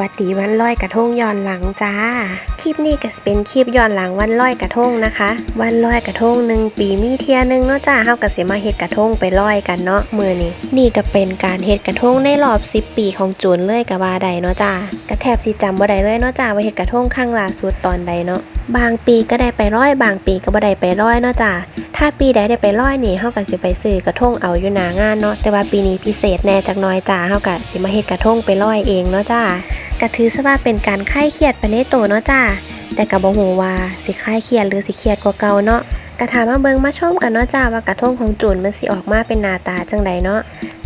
วัสดีวันลอยกระทงย้อนหลังจ้า ลิปนี้ก็จะเป็นคลิปย้อนหลังวันลอยกระทงนะคะ วันลอยกระทงหนึ่งปีมีเทียหนึงเนาะจ้าเฮาก็สิมาเฮ็ดกระทงไปลอยกันเนาะมือนี้นี่ก็เป็นการเฮ็ดกระทงในรอบ10ปีของจูนเลยก็ว่าได้เนาะจ้าก็แทบสิจำบ่ได้เลยเนาะจ้าว่าเฮ็ดกระทงครั้งล่าสุดตอนใดเนาะบางปีก็ได้ไปร้อย บางปีก็บ่ได้ไปร้อยเนาะจ้าถ้าปีใดได้ไปร้อยนี่เฮาก็สิไปซื้อกระทงเอาอยู่หน้างานเนาะแต่ว่าปีนี้พิเศษแน่จักหน้อยจ้าเฮาก็สิมาเฮ็ดกระทงไปร้อยเองเนาะจ้าก็ถือซะว่าเป็นการคลายเครียดไปในตัวเนาะจ้า แต่ก็บ่ฮู้ว่าสิคลายเครียดหรือสิเครียดกว่าเก่าเนาะก็ถามมาเบิงมาชมกันเนาะจ้าว่ากระทงของจูนมันสิออกมาเป็นหน้าตาจังใดเนาะ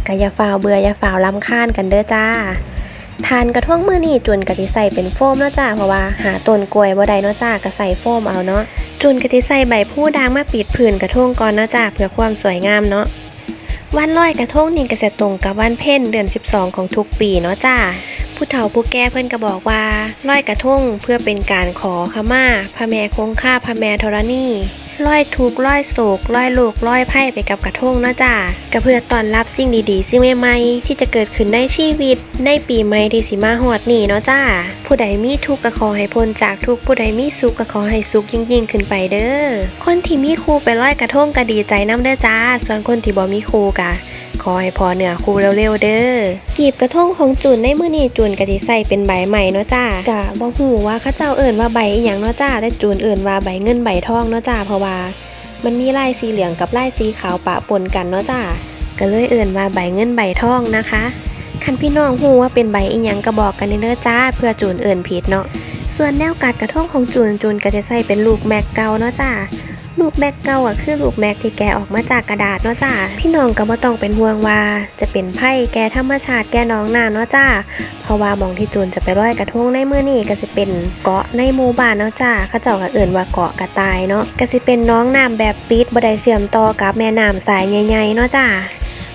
ก็อย่าฝ่าวเบื่ออย่าฝ่าวรำคาญกันเด้อจ้าทานกระทงมือนี้จุนก็สิใส่เป็นโฟมเนาะจ้าเพราะว่าหาต้นกล้วยบ่ได้เนาะจ้าก็ใส่โฟมเอาเนาะจุนกะทิใส่ใบผู้ด่างมาปิดผื่นกระทงก่อนเนาะจ้าเพื่อความสวยงามเนาะวันลอยกระท่งนี่ก็จะตรงกับวันเพ็ญเดือน 12 ของทุกปีเนาะจ้า ผู้เฒ่าผู้แก่เพิ่อนก็บอกว่าลอยกระทงเพื่อเป็นการขอขมาพระแม่คงค่าพระแม่ธรณีลอยทุกข์ลอยโศกลอยโลกลอยไพ่ไปกับกระทงเนาะจ้าก็เพื่อตอนรับสิ่งดีๆ สิ่งใหม่ๆที่จะเกิดขึ้นในชีวิต ในปีใหม่ที่สิมาฮอดนี่เนาะจ้าผู้ใดมีทุกข์ก็ขอให้พ้นจากทุกข์ผู้ใดมีสุขก็ขอให้สุขยิ่งยิ่งๆขึ้นไปเด้อคนที่มีครูไปลอยกระทงก็ดีใจน้ำเด้อจ้า ส่วนคนที่บ่มีครูกะ อให้พอเนื้อครูเร็วๆเด้อกีบกระทงของจุนในมือนี้จุนก็สิใส่เป็นใบใหม่เนาะจ้ากะบ่ฮู้ว่าเขาเจ้าเอิ้นว่าใบอีหยังเนาะจ้าแต่จุนเอิ้นว่าใบเงินใบทองเนาะจ้าเพราะว่า มันมีลายสีเหลืองกับลายสีขาวปะปนกันเนาะจ้าก็เลยเอิ่นว่าใบเงินใบทองนะคะคันพี่น้องฮู้ว่าเป็นใบอีหยังก็บอกกันเด้อจ้า เพื่อจูนเอิ่นผิดเนาะส่วนแนวกัดกระทงของจูนจูนก็จะใส่เป็นลูกแม็กเกาเนาะจ้า ลูกแม็กเก่าอะคือลูกแม็กที่แกะออกมาจากกระดาษเนาะจ้าพี่น้องก็บ่ต้องเป็นห่วงว่าจะเป็นไผ่แกธรรมชาติแกน้องน้ำเนาะจ้าเพราะว่ามองที่จูนจะไปลอยกระทงในมื้อนี้ก็จะเป็นเกาะในหมู่บ้านเนาะจ้าเขาเจ้าก็เอิ่นว่าเกาะกระตายเนาะก็สิเป็นน้องน้ำแบบปิดบ่ได้เชื่อมต่อกับแม่น้ำสายใหญ่ๆเนาะจ้า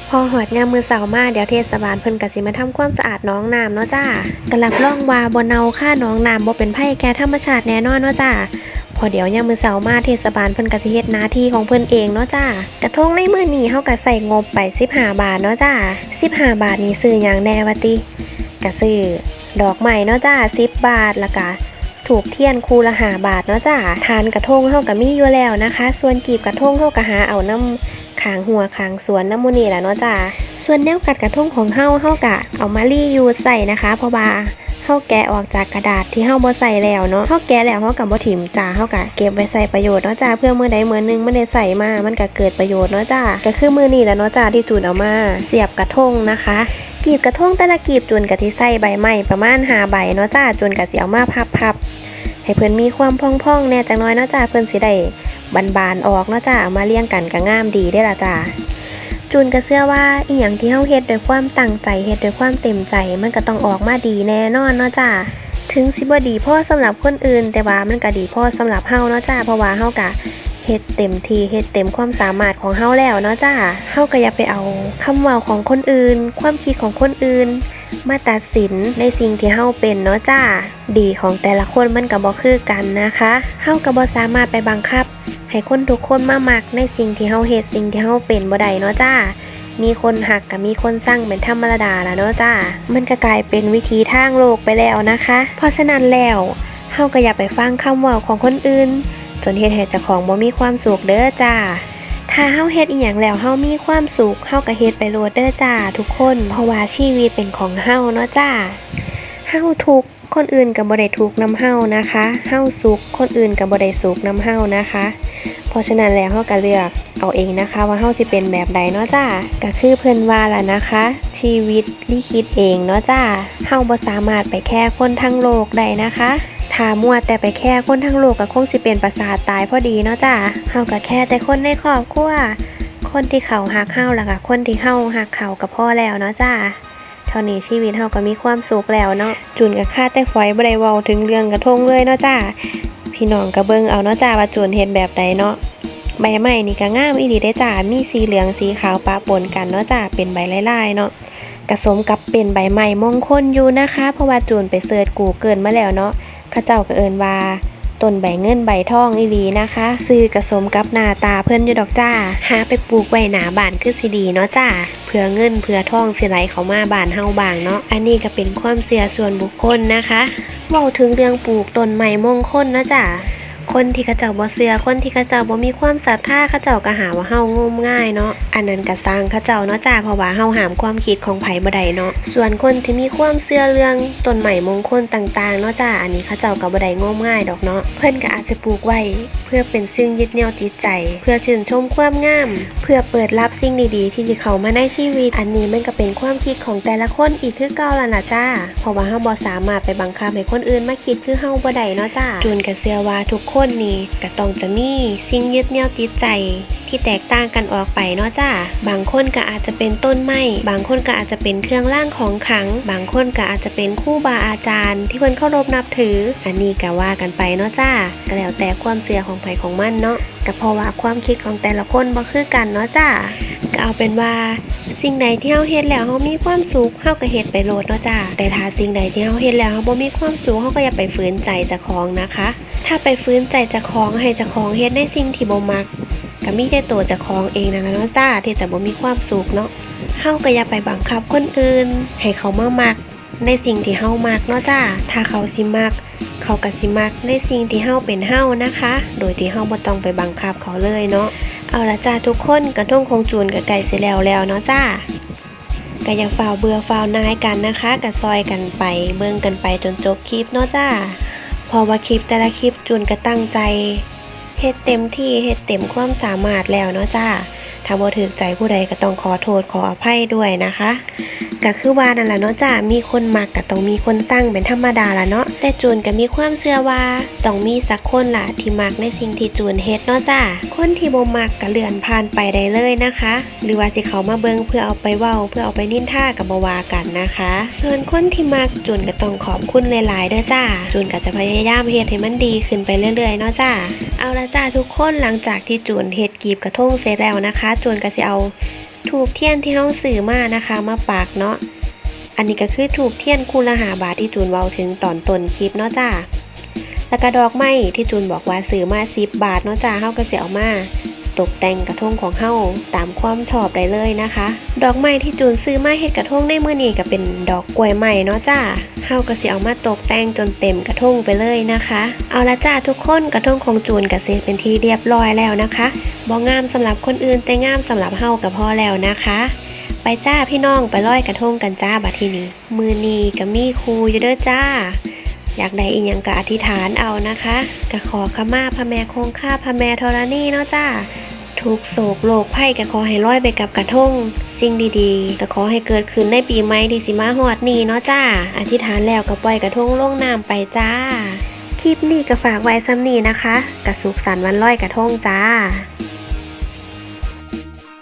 พอหอดยามมือเสาร์มาเดี๋ยวเทศบาลเพิ่นก็สิมาทำความสะอาดน้องน้ำเนาะจ้าก็รับรองว่าบ่เนาค่าน้องน้ำบ่เป็นไผแก่ธรรมชาติแน่นอนเนาะจ้า อเดี๋ยวยามมือเสามาเทศบาลเพิ่นก็สิเฮ็ดหน้าที่ของเพิ่นเองเนาะจ้ากระทงในมือนี้เฮาก็ใส่งบไป15 บาทเนาะจ้า15 บาทนี่ซื้อหยังแน่วะติก็ซื้อดอกไม้เนาะจ้า10 บาทแล้วก็ถูกเทียนคูละ5บาทเนาะจ้าทานกระทงเฮาก็มีอยู่แล้วนะคะ ส่วนกีบกระทงเฮาก็หาเอาน้ำขางหัวขางสวนน้ำมูนี่แหละเนาะจ้าส่วนแนวกัดกระทงของเฮาเฮากะเอามารียูใส่นะคะเพราะว่า เฮาแกะออกจากกระดาษที่เฮาบ่ใส่แล้วเนาะเฮาแกะแล้วเฮาก็บ่ถิ่มจ้าเฮาก็เก็บไว้ใส่ประโยชน์เนาะจ้าเพื่อมือใดมือหนึงมันได้ใส่มา มันก็เกิดประโยชน์เนาะจ้าก็คือมือนี้แหละเนาะจ้าที่จูนเอามา เสียบกระทงนะคะกีบกระทงแต่ละกีบจูนก็สิใส่ใบไม้ประมาณ5ใบเนาะจ้าจูนก็สิเอามาพับๆให้เพิ่นมีความพองๆแน่จักหน่อยเนาะจ้าเพิ่นสิได้บานๆออกเนาะจ้าเอามาเรียงกันก็งามดีเด้ละจ้า จูนก็เชื่อว่าอีหยังที่เฮาเฮ็ดด้วยความตั้งใจเฮ็ดด้วยความเต็มใจ มันก็ต้องออกมาดีแน่นอนเนาะจ้าถึงสิบ่ดีพ่อสำหรับคนอื่น แต่ว่ามันก็ดีพ่อสำหรับเฮาเนาะจ้าเพราะว่าเฮาก็เฮ็ดเต็มที่เฮ็ดเต็มความสามารถของเฮาแล้วเนาะจ้าเฮาก็อย่าไปเอาคำเว้าของคนอื่น ความคิดของคนอื่น มาตัดสินในสิ่งที่เฮาเป็นเนาะจ้าดีของแต่ละคนมันก็บ่คือกันนะคะเฮาก็บ่สามารถไปบังคับ ให้คนทุกคนมามักในสิ่งที่เฮาเฮ็ดสิ่งที่เฮาเป็นบ่ได้เนาะจ้า มีคนหักกับมีคนสร้างเป็นธรรมดาแล้วเนาะจ้า มันก็กลายเป็นวิธีทางโลกไปแล้วนะคะ เพราะฉะนั้นแล้วเฮาก็อย่าไปฟังคำเว้าของคนอื่น จนเฮ็ดให้เจ้าของบ่มีความสุขเด้อจ้าถ้าเฮาเฮ็ดอีหยังแล้วเฮามีความสุขเฮาก็เฮ็ดไปโลดเด้อจ้าทุกคน เพราะว่าชีวิตเป็นของเฮาเนาะจ้าเฮาทุก คนอื่นก็บ่ได้ทุกข์นำเฮานะคะเฮาสุขคนอื่นก็บ่ได้สุขนำเฮานะคะ เพราะฉะนั้นแล้วเฮาก็เลือกเอาเองนะคะ ว่าเฮาสิเป็นแบบใดเนาะจ้าก็คือเพิ่อนว่าล่ะนะคะ ชีวิตลิขิตเองเนาะจ้าเฮาบ่สามารถไปแค่คนทั้งโลกได้นะคะถ้ามัวแต่ไปแค่คนทั้งโลกก็คงสิเป็นประสาทตายพอดีเนาะจ้าเฮาก็แค่แต่คนในครอบครัวคนที่เขาหักเฮาแล้วก็คนที่เฮาหักเขาก็พ่อแล้วเนาะจ้า ท่านี้ชีวิตเฮาก็มีความสุขแล้วเนาะจุนกับค่าแต่ฝอยบ่ได้เว้าถึงเรื่องกระทงเลยเนาะจ้าพี่น้องก็เบิ่งเอาเนาะจ้าว่าจุนเฮ็ดแบบใดเนาะใบไม้นี่ก็งามอีหลีได้จ้ามีสีเหลืองสีขาวปะปนกันเนาะจ้าเป็นใบลายๆเนาะกระสมกับเป็นใบไม้มงคลอยู่นะคะ เพราะว่าจูนไปเสิร์ช Google มาแล้วเนาะเขาเจ้าก็เอินว่า ต้นใบเงินใบทองอีหลีนะคะ ซื้อกระสมกับหน้าตาเพื่อนอยู่ดอกจ้า หาไปปลูกไว้หนาบานคือสิดีเนาะจ้าเพื่อเงินเพื่อทองสิไหลเขามาบานเฮาบางเนาะอันนี้ก็เป็นความเสียส่วนบุคคลนะคะเว้าถึงเรื่องปลูกต้นไม้มงคลนะจ้า คนที่เขาเจ้าบ่เสือคนที่เขาเจ้าบ่มีความศรัทธาเขาเจ้าก็หาว่าเฮางมง่ายเนาะอันนั้นก็สร้างเขาเจ้าเนาะจ้าเพราะว่าเฮาหามความคิดของไผบ่ได้เนาะส่วนคนที่มีความเสื้อเรื่องต้นใหม่มงคลต่างๆเนาะจ้าอันนี้เขาเจ้าก็บ่ได้งมง่ายดอกเนาะเพิ่นก็อาจจะปลูกไว้ พื่อเป็นสิ่งยึดเหนี่ยวจิตใจ เพื่อชื่นชมความงาม เพื่อเปิดรับสิ่งดีๆ ที่จะเข้ามาในชีวิต อันนี้มันก็เป็นความคิดของแต่ละคนอีกคือเก่าละนะจ้าเพราะว่าเฮาบ่สามารถไปบังคับให้คนอื่นมาคิดคือเฮาบ่ได้เนาะจ้าจูนก็เชื่อว่าทุกคนนี่ก็ต้องจะมีสิ่งยึดเหนี่ยวจิตใจ ที่แตกต่างกันออกไปเนาะจ้าบางคนก็อาจจะเป็นต้นไม้บางคนก็อาจจะเป็นเครื่องร่างของขัง บางคนก็อาจจะเป็นคู่บาอาจารย์ ที่เพิ่นเคารพนับถือ อันนี้ก็ว่ากันไปเนาะจ้าก็แล้วแต่ความเชื่อของไผของมันเนาะก็เพราะว่าความคิดของแต่ละคนบ่คือกันเนาะจ้าก็เอาเป็นว่าสิ่งใดที่เฮาเฮ็ดแล้วเฮามีความสุขเฮาก็เฮ็ดไปโลดเนาะจ้าแต่ถ้าสิ่งใดที่เฮาเฮ็ดแล้วเฮาบ่มีความสุขเฮาก็อย่าไปฝืนใจเจ้าของนะคะ ถ้าไปฝืนใจเจ้าของให้เจ้าของเฮ็ดในสิ่งที่บ่มัก ก็มีแต่ตัวจ้าของเองนะเนาะจ้าที่จะบ่มีความสุขเนาะเฮาก็อย่าไปบังคับคนอื่น ให้เขามามักในสิ่งที่เฮามักเนาะจ้าถ้าเขาสิมักเขาก็สิมักในสิ่งที่เฮาเป็นเฮานะคะ โดยที่เฮาบ่ต้องไปบังคับเขาเลยเนาะ เอาละจ้าทุกคนกระท่งคงจูนกับไก่เสิแล้วแล้วเนาะจ้าก็อย่าฝ่าเบื่อฝ่าวนายกันนะคะก็ซอยกันไปเบิ่งกันไปจนจบคลิปเนาะจ้าพอว่าคลิปแต่ละคลิปจูนก็ตั้งใจ เฮ็ดเต็มที่เฮ็ดเต็มความสามารถแล้วเนาะจ้าถ้าบ่ถูกใจผู้ใดก็ต้องขอโทษขออภัยด้วยนะคะก็คือว่านั่นแหละเนาะจ้ามีคนมักก็ต้องมีคนสร้งเป็นธรรมดาละเนาะแต่จูนก็มีความเชื่อว่าต้องมีสักคนล่ะที่มักในสิ่งที่จูนเฮ็ดเนาะจ้าคนที่บ่มักก็เลื่อนผ่านไปได้เลยนะคะ หรือว่าสิเขามาเบิ่งเพื่อเอาไปเว้า เพื่อเอาไปนินท่าก็บ่ว่ากันนะคะ ส่วนคนที่มักจูนก็ต้องขอบคุณหลายๆเด้อจ้าจูนก็จะพยายามเฮ็ดให้มันดีขึ้นไปเรื่อยๆเนาะจ้า เอาละจ้าทุกคนหลังจากที่จูนเฮ็ดกีบกระทงเสร็จแล้วนะคะ จูนก็สิเอาถูกเทียนที่ห้องสื่อมานะคะ มาปากเนาะอันนี้ก็คือถูกเทียนคูละหาบาทที่จูนเว้าถึงตอนต้นคลิปเนาะจ้าแล้วก็ดอกไม้ที่จูนบอกว่าสื่อมาสิบาทเนาะจ้าเฮาก็สิเอามา ตกแต่งกระทงของเฮาตามความชอบได้เลยนะคะ ดอกไม้ที่จูนซื้อมาเฮ็ดกระทงในมื้อนี้ก็เป็นดอกกล้วยไม้เนาะจ้าเฮาก็สิเอามาตกแต่งจนเต็มกระทงไปเลยนะคะ เอาละจ้าทุกคนกระทงของจูนก็เสร็จเป็นที่เรียบร้อยแล้วนะคะบ่งามสำหรับคนอื่นแต่งามสำหรับเฮาก็พอแล้วนะคะไปจ้าพี่น้องไปลอยกระทงกันจ้าบัดทีนี้ มือนี้ก็มีครูอยู่เด้อจ้า อยากได้อีหยังก็อธิษฐานเอานะคะก็ขอขมาพระแม่คงคาพระแม่ธรณีเนาะจ้าทุกโศกโลกภัยก็ขอให้ลอยไปกับกระทงสิ่งดีๆก็ขอให้เกิดขึ้นในปีใหม่ที่สิมาฮอดนี้เนาะจ้าอธิษฐานแล้วก็ปล่อยกระทงลงน้ำไปจ้า คลิปนี้ก็ฝากไว้ซ้ำนี้นะคะกระสุขสันต์วันลอยกระทงจ้า